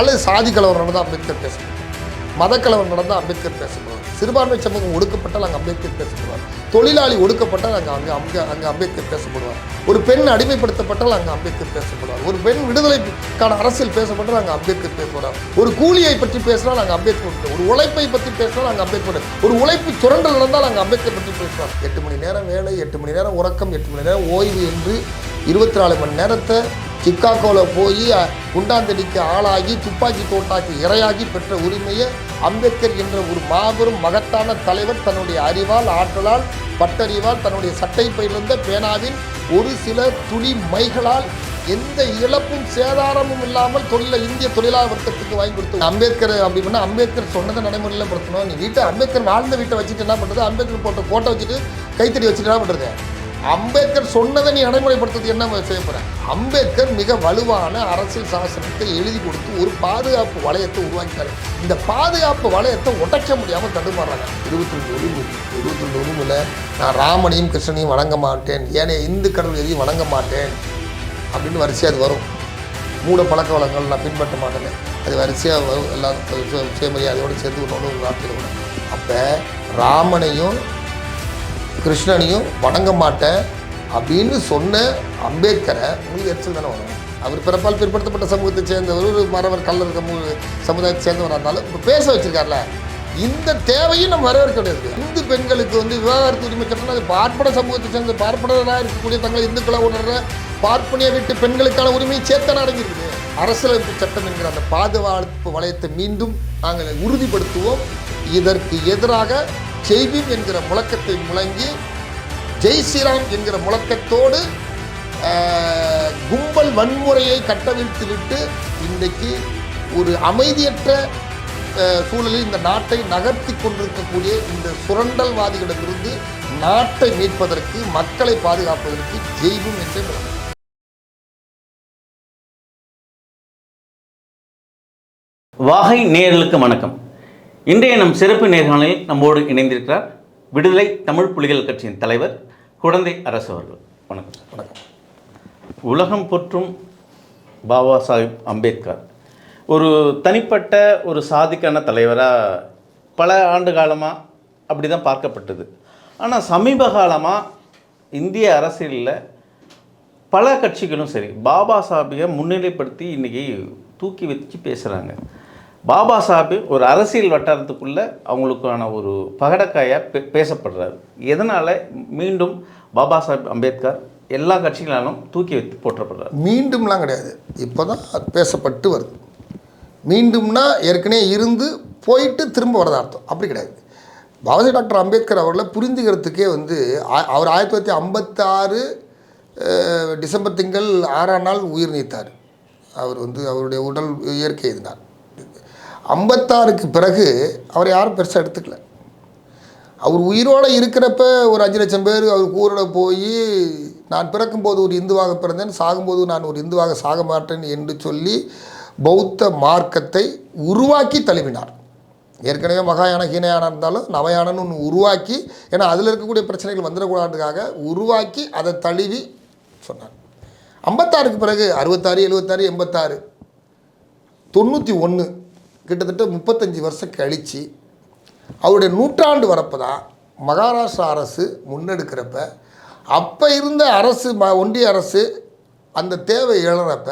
அல்லது சாதி கலவரம் நடந்தால் அம்பேத்கர் பேசப்படுவார் மத கலவரம் நடந்தால் அம்பேத்கர் பேசப்படுவார் சிறுபான்மை சமூகம் ஒடுக்கப்பட்டால் அங்கே அம்பேத்கர் பேசப்படுவார் தொழிலாளி ஒடுக்கப்பட்டால் அங்கே அங்கே அங்கே அங்கே அம்பேத்கர் பேசப்படுவார். ஒரு பெண் அடிமைப்படுத்தப்பட்டால் அங்கே அம்பேத்கர் பேசப்படுவார். ஒரு பெண் விடுதலைக்கான அரசியல் பேசப்பட்டால் அங்கே அம்பேத்கர் பேசுவார். ஒரு கூலியை பற்றி பேசினால் அங்கே அம்பேத்கர் ஒரு உழைப்பை பற்றி பேசினால் அங்கே அம்பேத்கர் ஒரு உழைப்பு சுரண்டல் நடந்தால் அங்கே அம்பேத்கர் பற்றி பேசுவார். எட்டு மணி நேரம் வேலை எட்டு மணி நேரம் உறக்கம் எட்டு மணி நேரம் ஓய்வு என்று இருபத்தி நாலு மணி நேரத்தை சிக்காகோவில் போய் குண்டாந்தடிக்கு ஆளாகி துப்பாக்கி தோட்டாக்கு இரையாகி பெற்ற உரிமையை அம்பேத்கர் என்ற ஒரு மாபெரும் மகத்தான தலைவர் தன்னுடைய அறிவால் ஆற்றலால் பட்டறிவால் தன்னுடைய சட்டை பயிலிருந்த பேனாவின் ஒரு சில துளி மைகளால் எந்த இழப்பும் சேதாரமும் இல்லாமல் தொழில இந்திய தொழிலாளர் வர்க்கத்துக்கு வாங்கி கொடுத்து அம்பேத்கர் அப்படி பண்ணால் அம்பேத்கர் சொன்னதை நடைமுறையில் படுத்தணும். நீ வீட்டை அம்பேத்கர் வாழ்ந்த வீட்டை வச்சுட்டு என்ன பண்ணுறது அம்பேத்கர் போட்ட கோட்டை வச்சுட்டு கைத்தடி வச்சுட்டு என்ன பண்ணுறது அம்பேத்கர் சொன்னதை நீ நடைமுறைப்படுத்துறது என்ன செய்ய போற? அம்பேத்கர் மிக வலுவான அரசியல் சாசனத்தை எழுதி கொடுத்து ஒரு பாதுகாப்பு வளையத்தை உருவாக்கிட்டாரு. இந்த பாதுகாப்பு வளையத்தை உடைக்க முடியாமல் தடுமாறுறாங்க. இருபத்தி ரெண்டு உரிமை இருபத்தி ரெண்டு உரிமையில் நான் ராமனையும் கிருஷ்ணனையும் வணங்க மாட்டேன். ஏனைய இந்து கடவுள் எதையும் வணங்க மாட்டேன். அப்படின்னு வரிசையாக அது வரும். மூட பழக்க வளங்கள் நான் பின்பற்ற மாட்டேன். அது வரிசையாக வரும். எல்லாம் சு- சுயமரியாதையோடு சேர்த்து ஒன்று ஒரு வார்த்தையில் வரும் அப்போ ராமனையும் கிருஷ்ணனையும் வணங்க மாட்டேன் அப்படின்னு சொன்ன அம்பேத்கரை உங்களுக்கு எரிச்சல் தானே வரும். அவர் பிறப்பால் பிற்படுத்தப்பட்ட சமூகத்தை சேர்ந்தவர் ஒரு மறவர் கல்லர் சமூக சமுதாயத்தை சேர்ந்தவராக இருந்தாலும் இப்போ பேச வச்சிருக்காருல. இந்த தேவையும் நம்ம வரவேற்க கிடையாது இந்து பெண்களுக்கு வந்து விவாகரத்து உரிமை சட்டம் அது பார்ப்பன சமூகத்தை சேர்ந்த பார்ப்பனராக இருக்கக்கூடிய தங்களை இந்துக்களாக உணர்ற பார்ப்பனிய வீட்டு பெண்களுக்கான உரிமையை சேர்த்தன அடங்கியிருக்குது. அரசியலமைப்பு சட்டம் என்கிற அந்த பாதுகாப்பு வளையத்தை மீண்டும் நாங்கள் உறுதிப்படுத்துவோம். இதற்கு எதிராக செய்வீம் என்கிற முழக்கத்தை முழங்கி ஜெய் ஸ்ரீராம் என்கிற முழக்கத்தோடு ஆஹ், கும்பல் வன்முறையை கட்டவிழ்த்து விட்டு இன்றைக்கு ஒரு அமைதியற்ற சூழலில் இந்த நாட்டை நகர்த்தி கொண்டிருக்கக்கூடிய இந்த சுரண்டல்வாதிகளிடமிருந்து நாட்டை மீட்பதற்கு மக்களை பாதுகாப்பதற்கு ஜெய்வும் என்றே வாகை நேர்களுக்கு வணக்கம். இன்றைய நம் சிறப்பு நேர்காணலில் நம்மோடு இணைந்திருக்கிறார் விடுதலை தமிழ் புலிகள் கட்சியின் தலைவர் குழந்தை அரசு அவர்கள். வணக்கம். சார் வணக்கம். உலகம் போற்றும் பாபா சாஹிப் அம்பேத்கர். ஒரு தனிப்பட்ட ஒரு சாதிக்கான தலைவராக பல ஆண்டு காலமாக அப்படி தான் பார்க்கப்பட்டது. ஆனால் சமீப காலமாக இந்திய அரசியலில் பல கட்சிகளும் சரி பாபா சாஹிப்பை முன்னிலைப்படுத்தி இன்றைக்கி தூக்கி வச்சு பேசுகிறாங்க பாபா சாஹிப் ஒரு அரசியல் வட்டாரத்துக்குள்ளே அவங்களுக்கான ஒரு பகடக்காயாக பே பேசப்படுறாரு. எதனால் மீண்டும் பாபா சாஹிப் அம்பேத்கர் எல்லா கட்சிகளாலும் தூக்கி வைத்து போற்றப்படுறாரு? மீண்டும்லாம் கிடையாது. இப்போ தான் பேசப்பட்டு வருது. மீண்டும்னா ஏற்கனவே இருந்து போயிட்டு திரும்ப வரத அர்த்தம். அப்படி கிடையாது. பாபாஜி டாக்டர் அம்பேத்கர் அவர்களை புரிஞ்சுக்கிறதுக்கே வந்து ஆ- அவர் ஆயிரத்தி தொள்ளாயிரத்தி ஐம்பத்தாறு டிசம்பர் திங்கள் ஆறாம் நாள் உயிர் நீத்தார். அவர் வந்து அவருடைய உடல் இயற்கை இருந்தார் ஐம்பத்தாறுக்கு பிறகு அவர் யாரும் பெருசாக எடுத்துக்கல. அவர் உயிரோடு இருக்கிறப்ப ஒரு அஞ்சு லட்சம் பேர் அவர் கூரோட போய் நான் பிறக்கும்போது ஒரு இந்துவாக பிறந்தேன் சாகும்போது நான் ஒரு இந்துவாக சாக மாட்டேன் என்று சொல்லி பௌத்த மார்க்கத்தை உருவாக்கி தழுவினார். ஏற்கனவே மகாயான ஹீனயான இருந்தாலும் நவயானன்னு ஒன்று உருவாக்கி ஏன்னா அதில் இருக்கக்கூடிய பிரச்சனைகள் வந்துடக்கூடாதுக்காக உருவாக்கி அதை தழுவி சொன்னார். ஐம்பத்தாறுக்கு பிறகு அறுபத்தாறு எழுபத்தாறு எண்பத்தாறு தொண்ணூற்றி ஒன்று கிட்டத்தட்ட முப்பத்தஞ்சு வருஷம் கழித்து அவருடைய நூற்றாண்டு வரப்போ தான் மகாராஷ்டிரா அரசு முன்னெடுக்கிறப்ப அப்போ இருந்த அரசு ம ஒன்றிய அரசு அந்த தேவை இழறப்ப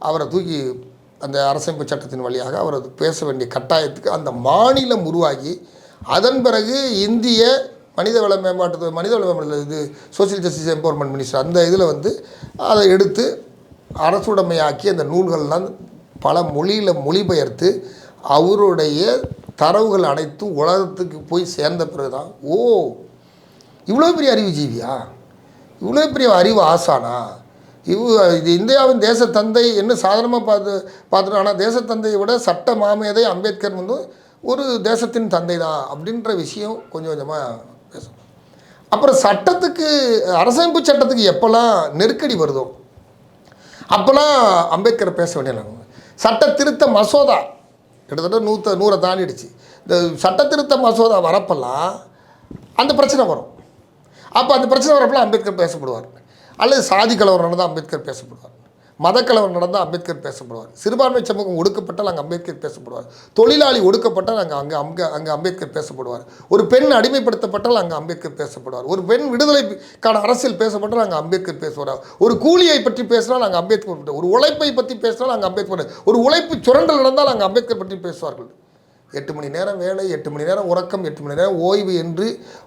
அவரை தூக்கி அந்த அரசமைப்பு சட்டத்தின் வழியாக அவரை பேச வேண்டிய கட்டாயத்துக்கு அந்த மாநிலம் உருவாகி அதன் பிறகு இந்திய மனிதவள மேம்பாட்டு மனிதவள மேம்பாடு இது சோசியல் ஜஸ்டிஸ் எம்பவர்மெண்ட் மினிஸ்டர் அந்த இதில் வந்து அதை எடுத்து அரசுடைமையாக்கி அந்த நூல்கள்லாம் பல மொழியில் மொழிபெயர்த்து அவருடைய தரவுகள் அனைத்தும் உலகத்துக்கு போய் சேர்ந்த பிறகு தான் ஓ இவ்வளோ பெரிய அறிவு ஜீவியா இவ்வளோ பெரிய அறிவு ஆசானா? இவ் இது இந்தியாவின் தேசத்தந்தை என்ன சாதாரணமாக பார்த்து பார்த்துட்டோம் ஆனால் தேசத்தந்தையை விட சட்ட மாமேதை அம்பேத்கர் வந்து ஒரு தேசத்தின் தந்தை தான் அப்படின்ற விஷயம் கொஞ்சம் கொஞ்சமாக பேசணும் அப்புறம் சட்டத்துக்கு அரசமைப்பு சட்டத்துக்கு எப்போல்லாம் நெருக்கடி வருதோ அப்போல்லாம் அம்பேத்கரை பேச வேண்டிய சட்ட திருத்த மசோதா கிட்டத்தட்ட நூற்ற நூறை தாண்டிடுச்சு. இந்த சட்ட திருத்த மசோதா வரப்பெல்லாம் அந்த பிரச்சனை வரும். அப்போ அந்த பிரச்சனை வரப்பெல்லாம் அம்பேத்கர் பேசப்படுவார். அல்லது சாதி கலவரம் தான் அம்பேத்கர் பேசப்படுவார். மதக்கலவரம் நடந்தால் அம்பேத்கர் பேசப்படுவார். சிறுபான்மை சமூகம் ஒடுக்கப்பட்டால் அங்கே அம்பேத்கர் பேசப்படுவார். தொழிலாளி ஒடுக்கப்பட்டால் அங்கே அங்கே அங்கே அங்கே அம்பேத்கர் பேசப்படுவார். ஒரு பெண் அடிமைப்படுத்தப்பட்டால் அங்கே அம்பேத்கர் பேசப்படுவார். ஒரு பெண் விடுதலைக்கான அரசியல் பேசப்பட்டால் அங்கே அம்பேத்கர் பேசுவார் ஒரு கூலியை பற்றி பேசினால் அங்கே அம்பேத்கர் ஒரு உழைப்பை பற்றி பேசினால் அங்கே அம்பேத்கர் ஒரு உழைப்பு சுரண்டல் நடந்தால் அங்கே அம்பேத்கர் பற்றி பேசுவார்கள். எட்டு மணி நேரம் வேலை எட்டு மணி நேரம் உறக்கம் எட்டு மணி நேரம் ஓய்வு என்று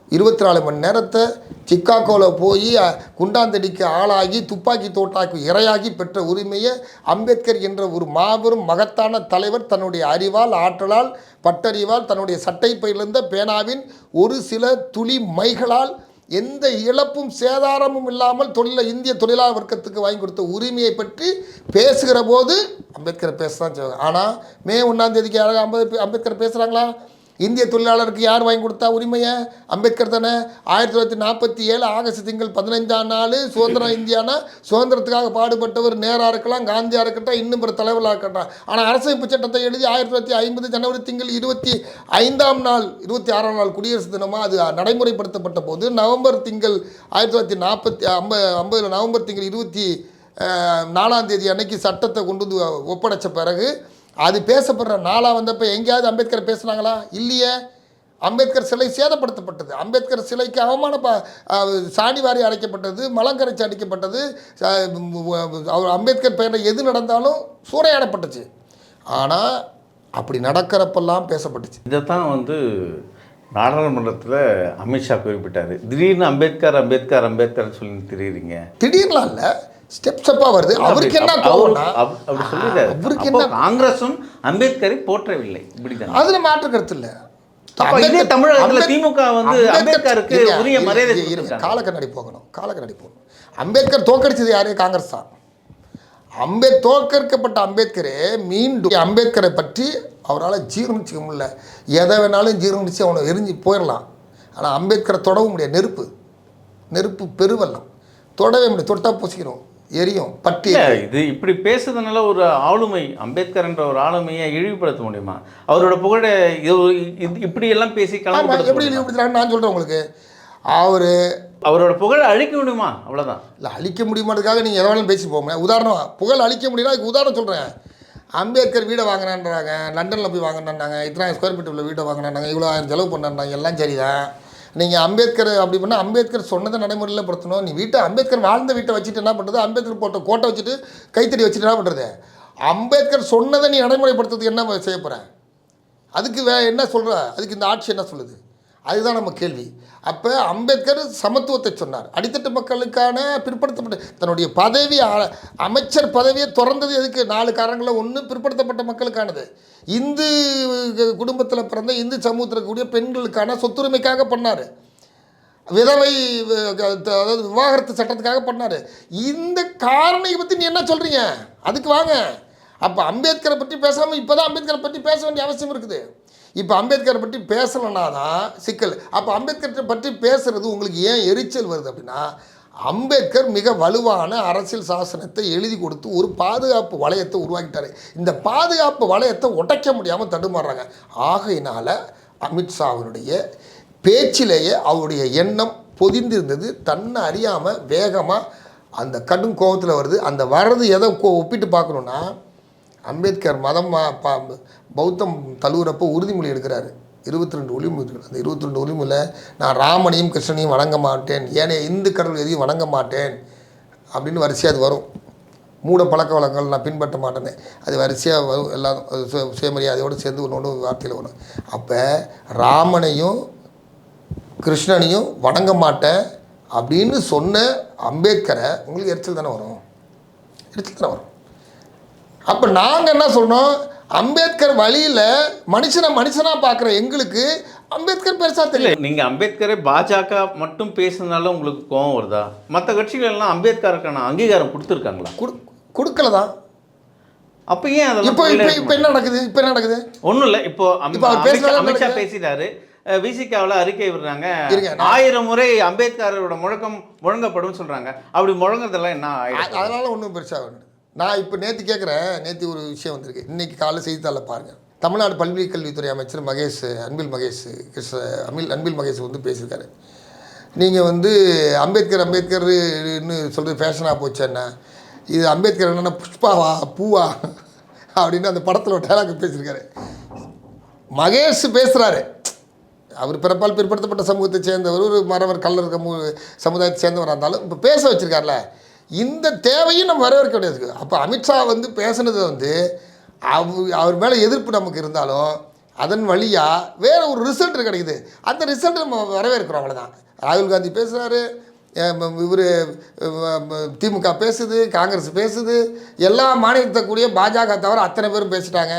இருபத்தி நாலு மணி நேரத்தை சிக்காகோவில் போய் குண்டாந்தடிக்கு ஆளாகி துப்பாக்கி தோட்டாக்கு இரையாகி பெற்ற உரிமையை அம்பேத்கர் என்ற ஒரு மாபெரும் மகத்தான தலைவர் தன்னுடைய அறிவால் ஆற்றலால் பட்டறிவால் தன்னுடைய சட்டை பயிலிருந்த பேனாவின் ஒரு சில துளி மைகளால் எந்த இழப்பும் சேதாரமும் இல்லாமல் தொழில இந்திய தொழிலாளர் வர்க்கத்துக்கு வாங்கி கொடுத்த உரிமையை பற்றி பேசுகிற போது அம்பேத்கர் பேச தான் செய்வாங்க ஆனால் மே ஒன்றாந்தேதிக்கு யாராவது அம்பே அம்பேத்கர் பேசுகிறாங்களா இந்திய தொழிலாளருக்கு யார் வாங்கி கொடுத்தா உரிமையை? அம்பேத்கர் தானே. ஆயிரத்தி தொள்ளாயிரத்தி நாற்பத்தி ஏழு ஆகஸ்ட் திங்கள் பதினைஞ்சாம் நாள் சுதந்திரம் இந்தியானா? சுதந்திரத்துக்காக பாடுபட்டவர் நேராக இருக்கலாம் காந்தியாக இருக்கட்டும் இன்னும் பிற தலைவர்களாக இருக்கட்டும். ஆனால் அரசமைப்பு சட்டத்தை எழுதி ஆயிரத்தி தொள்ளாயிரத்தி ஐம்பது ஜனவரி திங்கள் இருபத்தி ஐந்தாம் நாள் இருபத்தி ஆறாம் நாள் குடியரசு தினமாக அது நடைமுறைப்படுத்தப்பட்ட போது நவம்பர் திங்கள் ஆயிரத்தி தொள்ளாயிரத்தி நாற்பத்தி ஐம்ப ஐம்பது நவம்பர் திங்கள் இருபத்தி நாலாம் தேதி அன்னைக்கு சட்டத்தை கொண்டு வந்து ஒப்படைச்ச பிறகு அது பேசப்படுற நாளாக வந்தப்போ எங்கேயாவது அம்பேத்கர் பேசுனாங்களா? இல்லையே. அம்பேத்கர் சிலை சேதப்படுத்தப்பட்டது. அம்பேத்கர் சிலைக்கு அவமான ப சாணி வாரி அடைக்கப்பட்டது மலங்கரைச்சி அடிக்கப்பட்டது. அவர் அம்பேத்கர் பெயரில் எது நடந்தாலும் சூறையாடப்பட்டுச்சு. ஆனால் அப்படி நடக்கிறப்பெல்லாம் பேசப்பட்டுச்சு. இதைத்தான் வந்து நாடாளுமன்றத்தில் அமித்ஷா குறிப்பிட்டார். திடீர்னு அம்பேத்கர் அம்பேத்கர் அம்பேத்கர் சொல்லி தெரியுறீங்க. திடீர்லாம் இல்லை. ஸ்டெப் ஸ்டெப்பாக வருது. அவருக்கு என்ன கோவம்னா அவருக்கு என்ன காங்கிரஸும் அம்பேத்கரை போற்றவில்லை. இப்படிதான் அதில் மாற்று கருத்து இல்லை திமுக வந்து அம்பேத்கருக்கு உரிய மரியாதை இருங்க கொடுத்திருக்காங்க. காலக்கண்ணாடி போகணும். காலக்கண்ணாடி போகணும். அம்பேத்கர் தோற்கடிச்சது யாரு? காங்கிரஸ் தான். அம்பே தோற்கடிக்கப்பட்ட அம்பேத்கரே மீண்டும் அம்பேத்கரை பற்றி அவரால் ஜீரணிச்சிக்க முடியல. எதை வேணாலும் ஜீரணிச்சு அவனை எரிஞ்சு போயிடலாம் ஆனால் அம்பேத்கரை தொடவும் முடியாது. நெருப்பு. நெருப்பு பெருவெல்லாம் தொடவே முடியாது. தொட்டா பூசிக்கிறோம். எரியும் பட்டி இது இப்படி பேசுறதுனால ஒரு ஆளுமை அம்பேத்கர் என்ற ஒரு ஆளுமையை இழிவுபடுத்த முடியுமா? அவரோட புகழ இப்படி எல்லாம் பேசி எப்படி இழிவுபடுத்துறாங்கன்னு நான் சொல்கிறேன் உங்களுக்கு. அவர் அவரோட புகழ அழிக்க முடியுமா? அவ்வளவுதான். இல்லை அழிக்க முடியுமான்றதுக்காக நீங்கள் எதை வேணாலும் பேசி போங்க. உதாரணம் புகழ் அழிக்க முடியல அதுக்கு உதாரணம் சொல்கிறேன் அம்பேத்கர் வீடை வாங்கினான்றாங்க லண்டனில் போய் வாங்கினாங்க இத்தனை ஸ்கொயர் ஃபீட் உள்ள வீடை வாங்கினாங்க இவ்வளோ ஆயிரம் செலவு பண்ணாங்க எல்லாம் சரிதான். நீங்கள் அம்பேத்கர் அப்படி பண்ணால் அம்பேத்கர் சொன்னதை நடைமுறையில் படுத்தணும் நீ வீட்டை அம்பேத்கர் வாழ்ந்த வீட்டை வச்சுட்டு என்ன பண்ணுறது அம்பேத்கர் போட்ட கோட்டை வச்சுட்டு கைத்தறி வச்சுட்டு என்ன பண்ணுறது அம்பேத்கர் சொன்னதை நீ நடைமுறைப்படுத்துறதுக்கு என்ன செய்ய போகிற அதுக்கு வே என்ன சொல்கிற அதுக்கு இந்த ஆட்சி என்ன சொல்லுது? அதுதான் நம்ம கேள்வி. அப்போ அம்பேத்கர் சமத்துவத்தை சொன்னார். அடித்தட்டு மக்களுக்கான பிற்படுத்தப்பட்ட தன்னுடைய பதவி அமைச்சர் பதவியை திறந்தது எதுக்கு? நாலு காரணங்களில் ஒன்று பிற்படுத்தப்பட்ட மக்களுக்கானது. இந்து குடும்பத்தில் பிறந்த இந்து சமூகத்தில் இருக்கக்கூடிய பெண்களுக்கான சொத்துரிமைக்காக பண்ணார். விதவை அதாவது விவாகரத்து சட்டத்துக்காக பண்ணார். இந்த காரணியை பற்றி நீ என்ன சொல்கிறீங்க அதுக்கு வாங்க. அப்போ அம்பேத்கரை பற்றி பேசாமல் இப்போ தான் அம்பேத்கரை பற்றி பேச வேண்டிய அவசியம் இருக்குது. இப்போ அம்பேத்கரை பற்றி பேசலைன்னா தான் சிக்கல். அப்போ அம்பேத்கரை பற்றி பேசுறது உங்களுக்கு ஏன் எரிச்சல் வருது அப்படின்னா அம்பேத்கர் மிக வலுவான அரசியல் சாசனத்தை எழுதி கொடுத்து ஒரு பாதுகாப்பு வளையத்தை உருவாக்கிட்டாரு. இந்த பாதுகாப்பு வளையத்தை உடைக்க முடியாமல் தடுமாறுறாங்க. அமித்ஷா அமித்ஷாவினுடைய பேச்சிலேயே அவருடைய எண்ணம் பொதிந்திருந்தது. தன்னை அறியாமல் வேகமாக அந்த கடும் கோபத்தில் வருது. அந்த வர்றது எதை கோ- ஒப்பிட்டு பார்க்கணுன்னா அம்பேத்கர் மதம் பா- பௌத்தம் தழுவுறப்போ உறுதிமொழி எடுக்கிறாரு. இருபத்தி ரெண்டு ஒளிமொழி அந்த இருபத்தி ரெண்டு ஒளிமொழியில் நான் ராமனையும் கிருஷ்ணனையும் வணங்க மாட்டேன். ஏனைய இந்து கடவுள் எதையும் வணங்க மாட்டேன். அப்படின்னு வரிசையாக அது வரும். மூட பழக்க வழக்கங்கள் நான் பின்பற்ற மாட்டேன்னு அது வரிசையாக வரும். எல்லாம் சு- சுயமரியாதையோடு சேர்ந்து ஒன்று ஒன்று வார்த்தையில் வரும். அப்போ ராமனையும் கிருஷ்ணனையும் வணங்க மாட்டேன் அப்படின்னு சொன்ன அம்பேத்கரை உங்களுக்கு எரிச்சல் தானே வரும்? எரிச்சல் தானே வரும். அப்போ நாங்கள் என்ன சொல்றோம்? அம்பேத்கர் வழியில் மனுஷனை மனுஷனாக பார்க்குற எங்களுக்கு அம்பேத்கர் பெருசாக இல்ல தெரியும். நீங்க அம்பேத்கரை பாஜக மட்டும் பேசுனதால உங்களுக்கு கோவம் வருதா? மற்ற கட்சிகள் எல்லாம் அம்பேத்கருக்கான அங்கீகாரம் கொடுத்துருக்காங்களா? கொடு கொடுக்கல தான் அப்ப ஏன் அதெல்லாம் இப்போ இப்போ தொழிலாளர் இப்போ என்ன நடக்குது? இப்போ என்ன நடக்குது? ஒண்ணும் இல்ல இப்போ அமித்ஷா-. பேசிட்டாரு. விசிகாவில் அறிக்கை விடுறாங்க. ஆயிரம் முறை அம்பேத்கரோட முழக்கம் முழங்கப்படும் சொல்றாங்க. அப்படி முழங்குறதெல்லாம் என்ன அதனால் ஒன்றும் பெருசாக நான் இப்போ நேற்று கேட்குறேன் நேற்று ஒரு விஷயம் வந்திருக்கு. இன்றைக்கி காலை செய்தித்தாளில் பாருங்கள் தமிழ்நாடு பல்கலைக் கல்வித்துறை அமைச்சர் மகேஷ் அன்பில் மகேஷ் கிருஷ்ண அமில் அன்பில் மகேஷ் வந்து பேசியிருக்காரு. நீங்கள் வந்து அம்பேத்கர் அம்பேத்கர்னு சொல்கிறது ஃபேஷனாக போச்சு என்ன? இது அம்பேத்கர் என்னென்ன புஷ்பாவா பூவா? அப்படின்னு அந்த படத்தில் ஒரு டைலாக் பேசியிருக்காரு. மகேஷ் பேசுகிறாரு அவர் பிறப்பால் பிற்படுத்தப்பட்ட சமூகத்தை சேர்ந்தவர் ஒரு மறவர் கல்லர் கமு சமுதாயத்தை சேர்ந்தவராக இருந்தாலும் இப்போ பேச வச்சுருக்கார்ல. இந்த தேவையும் நம்ம வரவேற்க கிடையாது அப்போ அமித்ஷா வந்து பேசுனது வந்து அவர் அவர் மேலே எதிர்ப்பு நமக்கு இருந்தாலும் அதன் வழியாக வேறு ஒரு ரிசல்ட் கிடைக்குது. அந்த ரிசல்ட் நம்ம வரவேற்கிறோம் அவ்வளோதான் ராகுல் காந்தி பேசுகிறாரு இவர் திமுக பேசுது காங்கிரஸ் பேசுது எல்லா மாநிலத்தை கூடிய பாஜக தவிர அத்தனை பேரும் பேசிட்டாங்க.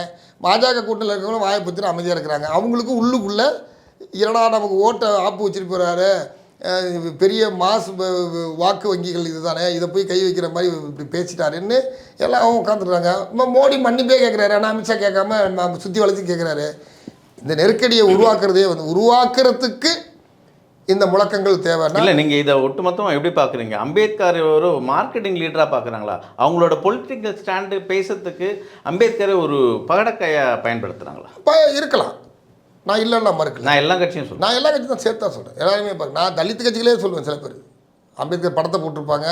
பாஜக கூட்டத்தில் இருக்கிறவங்களும் வாயை பற்றின அமைதியாக இருக்கிறாங்க. அவங்களுக்கும் உள்ளுக்குள்ளே என்னடா நமக்கு ஓட்டை ஆப்பு வச்சுட்டு போகிறாரு பெரிய ப- வாக்கு வங்கிகள் இதுதானே? இதை போய் கை வைக்கிற மாதிரி இப்படி பேசிட்டாருன்னு எல்லாம் உட்காந்துருக்காங்க மோடி மன்னிப்பே கேட்குறாரு ஆனால் அமித்ஷா கேட்காம நம்ம சுற்றி வளைச்சு கேட்குறாரு இந்த நெருக்கடியை உருவாக்குறதே வந்து உருவாக்குறதுக்கு இந்த முழக்கங்கள் தேவைன்னா இல்லை நீங்கள் இதை ஒட்டுமொத்தமாக எப்படி பார்க்குறீங்க அம்பேத்கர் ஒரு மார்க்கெட்டிங் லீடராக பார்க்குறாங்களா அவங்களோட பொலிட்டிக்கல் ஸ்டாண்டு பேசுறதுக்கு அம்பேத்கரை ஒரு பகடக்கையாக பயன்படுத்துகிறாங்களா இருக்கலாம். நான் இல்லைன்னா மறுக்கல. நான் நான் எல்லா கட்சியும் சொல்கிறேன் நான் எல்லா கட்சியும் தான் சேர்த்து தான் சொல்கிறேன் எல்லாருமே பாருங்க. நான் தலித் கட்சிகளே சொல்லுவேன் சில பேர். அம்பேத்கர் படத்தை போட்டிருப்பாங்க.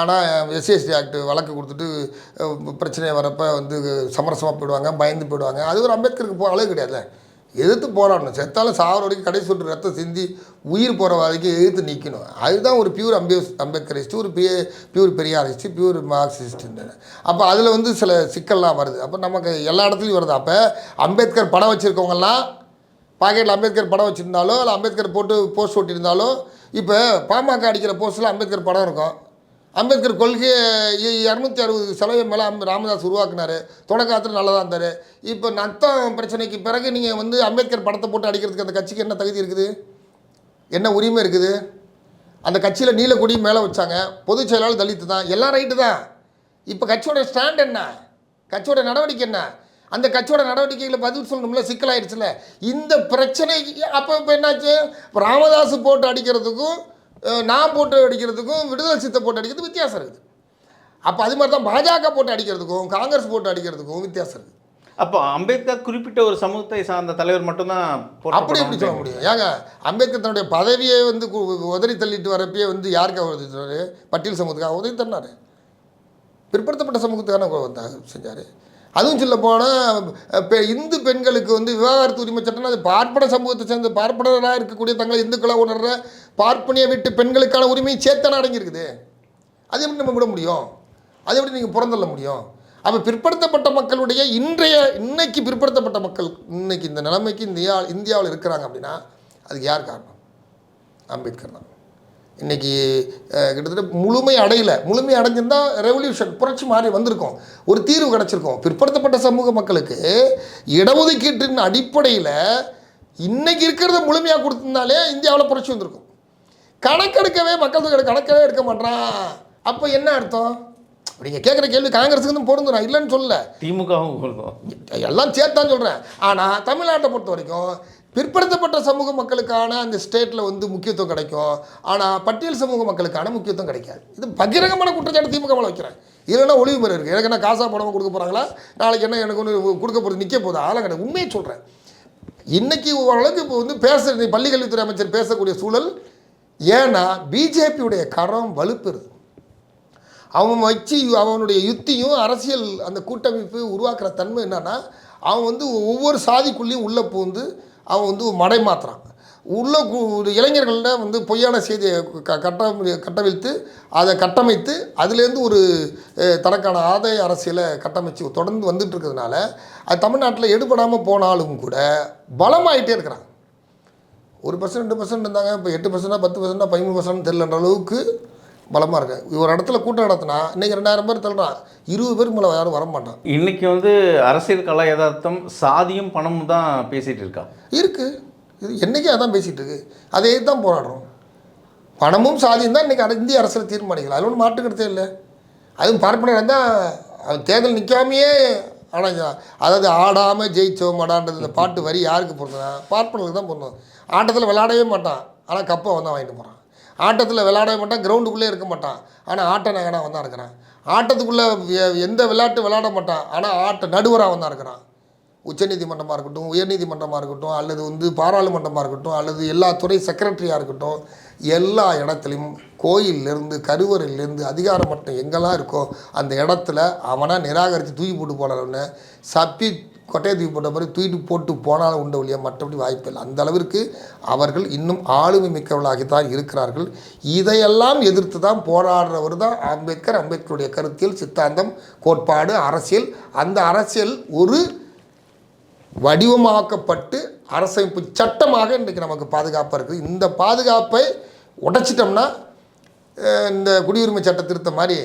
ஆனால் எஸ்சிஎஸ்டி ஆக்ட் வழக்கு கொடுத்துட்டு பிரச்சனை வரப்போ வந்து சமரசமாக போயிடுவாங்க பயந்து போயிடுவாங்க. அது ஒரு அம்பேத்கருக்கு போ அளவு கிடையாதுல்ல. எதிர்த்து போராடணும். செத்தாலும் சாவர வரைக்கும் கடைசி சொட்டு ரத்தம் சிந்தி உயிர் போகிற வரைக்கும் எதிர்த்து நிற்கணும் அதுதான் ஒரு பியூர் அம்பே அம்பேத்கரிஸ்ட் ஒரு பிய பியூர் பெரியாரிஸ்ட் பியூர் மார்க்சிஸ்ட்டு அப்போ அதில் வந்து சில சிக்கல்லாம் வருது. அப்போ நமக்கு எல்லா இடத்துலையும் வருது. அப்போ அம்பேத்கர் படம் வச்சுருக்கவங்கலாம் பாக்கெட்டில் அம்பேத்கர் படம் வச்சுருந்தாலோ இல்லை அம்பேத்கர் போட்டு போஸ்ட் ஒட்டியிருந்தாலோ இப்போ பாமக அடிக்கிற போஸ்ட்டில் அம்பேத்கர் படம் இருக்கும். அம்பேத்கர் கொள்கையை இரநூத்தி அறுபது செலவு மேலே அம் ராமதாஸ் உருவாக்குனாரு. நல்லா நல்லதாக இருந்தார். இப்போ நத்தம் பிரச்சனைக்கு பிறகு நீங்கள் வந்து அம்பேத்கர் படத்தை போட்டு அடிக்கிறதுக்கு அந்த கட்சிக்கு என்ன தகுதி இருக்குது? என்ன உரிமை இருக்குது? அந்த கட்சியில் நீலக்கொடி மேலே வச்சாங்க. பொதுச் செயலாளர் தலித்து தான். எல்லாம் ரைட்டு தான். இப்போ கட்சியோட ஸ்டாண்ட் என்ன? கட்சியோட நடவடிக்கை என்ன? அந்த கட்சியோட நடவடிக்கைகளை பதில் சொல்லணும்ல சிக்கலாயிடுச்சுல. இந்த பிரச்சனை அப்போ இப்போ என்னாச்சு? ராமதாஸ் போட்டு அடிக்கிறதுக்கும் நான் போட்டு அடிக்கிறதுக்கும் விடுதலை சித்தை போட்டு அடிக்கிறதுக்கும் வித்தியாசம் இருக்குது. அப்போ அது மாதிரி தான் பாஜக போட்டு அடிக்கிறதுக்கும் காங்கிரஸ் போட்டு அடிக்கிறதுக்கும் வித்தியாசம் இருக்குது. அப்போ அம்பேத்கர் குறிப்பிட்ட ஒரு சமூகத்தை சார்ந்த தலைவர் மட்டும்தான் அப்படி எப்படி சொல்ல முடியும்? ஏங்க அம்பேத்கர் தன்னுடைய பதவியை வந்து உதறி தள்ளிட்டு வரப்பயே வந்து யாருக்காக உதவி தர்றாரு பட்டியல் சமூகத்துக்காக உதவி தந்தார் பிற்படுத்தப்பட்ட சமூகத்துக்கான செஞ்சார். அதுவும் சொல்ல போனால் இந்து பெண்களுக்கு வந்து விவாகரத்து உரிமை சட்டம் அது பார்ப்பன சமூகத்தை சேர்ந்த பார்ப்பனராக இருக்கக்கூடிய தங்களை இந்துக்களை உணர்ற பார்ப்பனியை வீட்டு பெண்களுக்கான உரிமை சேர்த்தான அடங்கியிருக்குது. அது எப்படி நம்ம விட முடியும்? அது எப்படி நீங்கள் புறந்தள்ள முடியும்? அப்போ பிற்படுத்தப்பட்ட மக்களுடைய இன்றைய இன்னைக்கு பிற்படுத்தப்பட்ட மக்கள் இன்னைக்கு இந்த நிலைமைக்கு இந்தியா இந்தியாவில் இருக்கிறாங்க அப்படின்னா அதுக்கு யார் காரணம்? அம்பேத்கர் தான். இன்னைக்கு அஹ், கிட்டத்தட்ட முழுமை அடையல. முழுமை அடைஞ்சிருந்தா ரெவல்யூஷன் புரட்சி மாறி வந்திருக்கும். ஒரு தீர்வு கிடச்சிருக்கும். பிற்படுத்தப்பட்ட சமூக மக்களுக்கு இடஒதுக்கீட்டின் அடிப்படையில் இன்னைக்கு இருக்கிறத முழுமையாக கொடுத்திருந்தாலே இந்தியாவில் புரட்சி வந்திருக்கும். கணக்கெடுக்கவே மக்கள் தொகை கணக்கவே எடுக்க மாட்டான் அப்போ என்ன அர்த்தம்? நீங்கள் கேட்குற கேள்வி காங்கிரஸுக்கு தான் பொருந்தும். நான் இல்லைன்னு சொல்லல. திமுகவும் கொடுக்கும் எல்லாம் சேர்த்தான் சொல்கிறேன் ஆனால் தமிழ்நாட்டை பொறுத்த வரைக்கும் பிற்படுத்தப்பட்ட சமூக மக்களுக்கான அந்த ஸ்டேட்டில் வந்து முக்கியத்துவம் கிடைக்கும். ஆனால் பட்டியல் சமூக மக்களுக்கான முக்கியத்துவம் கிடைக்காது. இது பகிரங்கமான குற்றச்சாட்டு திமுக மேலே வைக்கிறேன் இல்லைன்னா ஒளிவு முறை இருக்குது எனக்கு என்ன காசாக படமாக கொடுக்க போகிறாங்களா நாளைக்கு என்ன எனக்கு ஒன்று கொடுக்க போகிறது நிற்க போதா? அதெல்லாம் கிடையாது. உண்மையை சொல்கிறேன் இன்றைக்கி ஓரளவுக்கு இப்போ வந்து பேசுகிற நீ பள்ளிக்கல்வித்துறை அமைச்சர் பேசக்கூடிய சூழல் ஏன்னா பிஜேபியுடைய கரம் வலுப்பெறுது. அவன் வச்சு அவனுடைய யுத்தியும் அரசியல் அந்த கூட்டமைப்பு உருவாக்குற தன்மை என்னென்னா அவன் வந்து ஒவ்வொரு சாதிக்குள்ளேயும் உள்ளே பூந்து அவன் வந்து மடை மாத்துறான் உள்ள கு- இளைஞர்கள்ட வந்து பொய்யான செய்தியை க கட்ட கட்டவிழ்த்து அதை கட்டமைத்து அதுலேருந்து ஒரு தனக்கான ஆதாய அரசியலை கட்டமைச்சு தொடர்ந்து வந்துட்டு இருக்கிறதுனால அது தமிழ்நாட்டில் எடுபடாமல் போனாலும் கூட பலமாயிட்டே இருக்கிறான் ஒரு பர்சன்ட் ரெண்டு பர்சன்ட் இருந்தாங்க இப்போ எட்டு பர்சன்டா பத்து பர்சன்டா பதிமூணு பர்சன்ட் தெரியலன்ற அளவுக்கு பலமாக இருக்கு. ஒரு இடத்துல கூட்டம் நடத்தினா இன்னைக்கு ரெண்டாயிரம் பேர் தள்ளுறான் இருபது பேருக்கு மேலே யாரும் வர மாட்டான். இன்னைக்கு வந்து அரசியல் கலா யதார்த்தம் சாதியும் பணமும் தான் பேசிட்டு இருக்கா? இருக்கு. இது என்றைக்கு அதான் பேசிகிட்டு இருக்கு. அதே தான் போராடுறோம். பணமும் சாதியும் தான் இன்றைக்கி இந்திய அரசியல் தீர்மானிக்கலாம் அது ஒன்றும் மாற்றுக்கிறதே இல்லை. அதுவும் பார்ப்பனர் இருந்தால் அவன் தேர்தல் நிற்காமையே ஆனால் அதாவது ஆடாமல் ஜெயிச்சோம் மாடான்றது இந்த பாட்டு வரி யாருக்கு பொருந்தா பார்ப்பனருக்கு தான் பொருந்தும். ஆட்டத்தில் விளையாடவே மாட்டான். ஆனால் கப்பை வந்து வாங்கிட்டு போகிறான் ஆட்டத்தில் விளையாடவே மாட்டான் கிரவுண்டுக்குள்ளே இருக்க மாட்டான். ஆனால் ஆட்ட நகனாக வந்தான் இருக்கிறான். ஆட்டத்துக்குள்ளே எந்த விளையாட்டு விளையாட மாட்டான். ஆனால் ஆட்ட நடுவராக வந்தான் இருக்கிறான். உச்சநீதிமன்றமாக இருக்கட்டும் உயர்நீதிமன்றமாக இருக்கட்டும் அல்லது வந்து பாராளுமன்றமாக இருக்கட்டும் அல்லது எல்லா துறை செக்ரட்டரியாக இருக்கட்டும் எல்லா இடத்துலையும் கோயிலேருந்து கருவறையிலேருந்து அதிகாரம் மட்டும் எங்கெல்லாம் இருக்கோ அந்த இடத்துல அவனாக நிராகரித்து தூக்கி போட்டு போனவன சப்பி கொட்டையை தூக்கி போட்ட மாதிரி தூக்கிட்டு போட்டு போனாலும் உண்டு ஒழிய மற்றபடி வாய்ப்பு இல்லை. அந்த அளவிற்கு அவர்கள் இன்னும் ஆளுமை மிக்கவர்களாகத்தான் இருக்கிறார்கள். இதையெல்லாம் எதிர்த்து தான் போராடுறவர் தான் அம்பேத்கர். அம்பேத்கருடைய கருத்தியல் சித்தாந்தம் கோட்பாடு அரசியல். அந்த அரசியல் ஒரு வடிவமாக்கப்பட்டு அரசமைப்பு சட்டமாக இன்றைக்கு நமக்கு பாதுகாப்பாக இருக்குது. இந்த பாதுகாப்பை உடைச்சிட்டோம்னா இந்த குடியுரிமை சட்ட திருத்த மாதிரி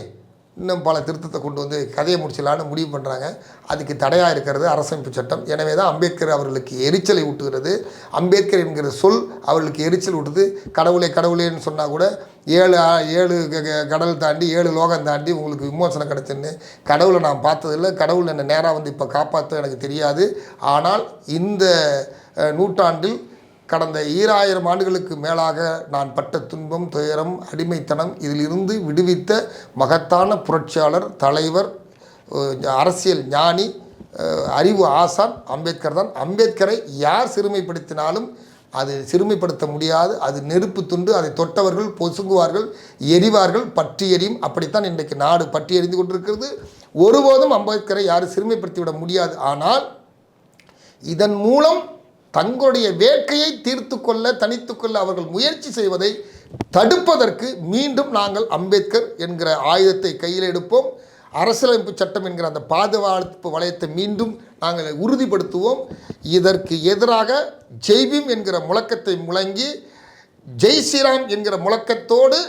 இன்னும் பல திருத்தத்தை கொண்டு வந்து கதையை முடிச்சலான்னு முடிவு பண்ணுறாங்க அதுக்கு தடையாக இருக்கிறது அரசமைப்பு சட்டம். எனவே தான் அம்பேத்கர் அவர்களுக்கு எரிச்சலை ஊட்டுகிறது. அம்பேத்கர் என்கிற சொல் அவர்களுக்கு எரிச்சல் ஊட்டுது. கடவுளே கடவுளேன்னு சொன்னால் கூட ஏழு ஏழு க- க- கடல் தாண்டி ஏழு லோகம் தாண்டி உங்களுக்கு விமோசனம் கிடச்சுன்னு கடவுளை நான் பார்த்ததில்ல. கடவுள் என்னை நேராக வந்து இப்போ காப்பாற்ற எனக்கு தெரியாது. ஆனால் இந்த நூற்றாண்டில் கடந்த ஈராயிரம் ஆண்டுகளுக்கு மேலாக நான் பட்ட துன்பம் துயரம் அடிமைத்தனம் இதிலிருந்து விடுவித்த மகத்தான புரட்சியாளர் தலைவர் அரசியல் ஞானி அறிவு ஆசான் அம்பேத்கர் தான். அம்பேத்கரை யார் சிறுமைப்படுத்தினாலும் அது சிறுமைப்படுத்த முடியாது. அது நெருப்பு துண்டு அதை தொட்டவர்கள் பொசுங்குவார்கள் எரிவார்கள் பற்றி எரியும். அப்படித்தான் இன்றைக்கு நாடு பற்றி எரிந்து கொண்டிருக்கிறது. ஒருபோதும் அம்பேத்கரை யாரும் சிறுமைப்படுத்திவிட முடியாது. ஆனால் இதன் மூலம் தங்களுடைய வேட்கையை தீர்த்து கொள்ள தனித்து கொள்ள அவர்கள் முயற்சி செய்வதை தடுப்பதற்கு மீண்டும் நாங்கள் அம்பேத்கர் என்கிற ஆயுதத்தை கையில் எடுப்போம். அரசியலமைப்பு சட்டம் என்கிற அந்த பாதுகாப்பு வளையத்தை மீண்டும் நாங்கள் உறுதிப்படுத்துவோம். இதற்கு எதிராக ஜெய்பீம் என்கிற முழக்கத்தை முழங்கி ஜெய் ஸ்ரீராம் என்கிற முழக்கத்தோடு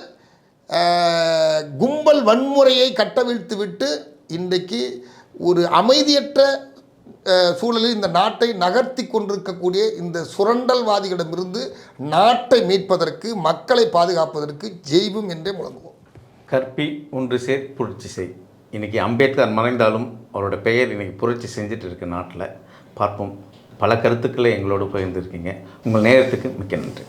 கும்பல் வன்முறையை கட்டவிழ்த்து விட்டு இன்றைக்கு ஒரு அமைதியற்ற சூழலில் இந்த நாட்டை நகர்த்தி கொண்டிருக்கக்கூடிய இந்த சுரண்டல்வாதிகளிடமிருந்து நாட்டை மீட்பதற்கு மக்களை பாதுகாப்பதற்கு ஜெய்வம் என்றே முழங்குவோம். கற்பி ஒன்று சேர் புரட்சி செய். இன்றைக்கி அம்பேத்கர் மறைந்தாலும் அவரோட பெயர் இன்றைக்கி புரட்சி செஞ்சுட்டு இருக்கு நாட்டில். பார்ப்போம். பல கருத்துக்களை எங்களோடு பகிர்ந்துருக்கீங்க. உங்கள் நேரத்துக்கு மிக்க நன்றி.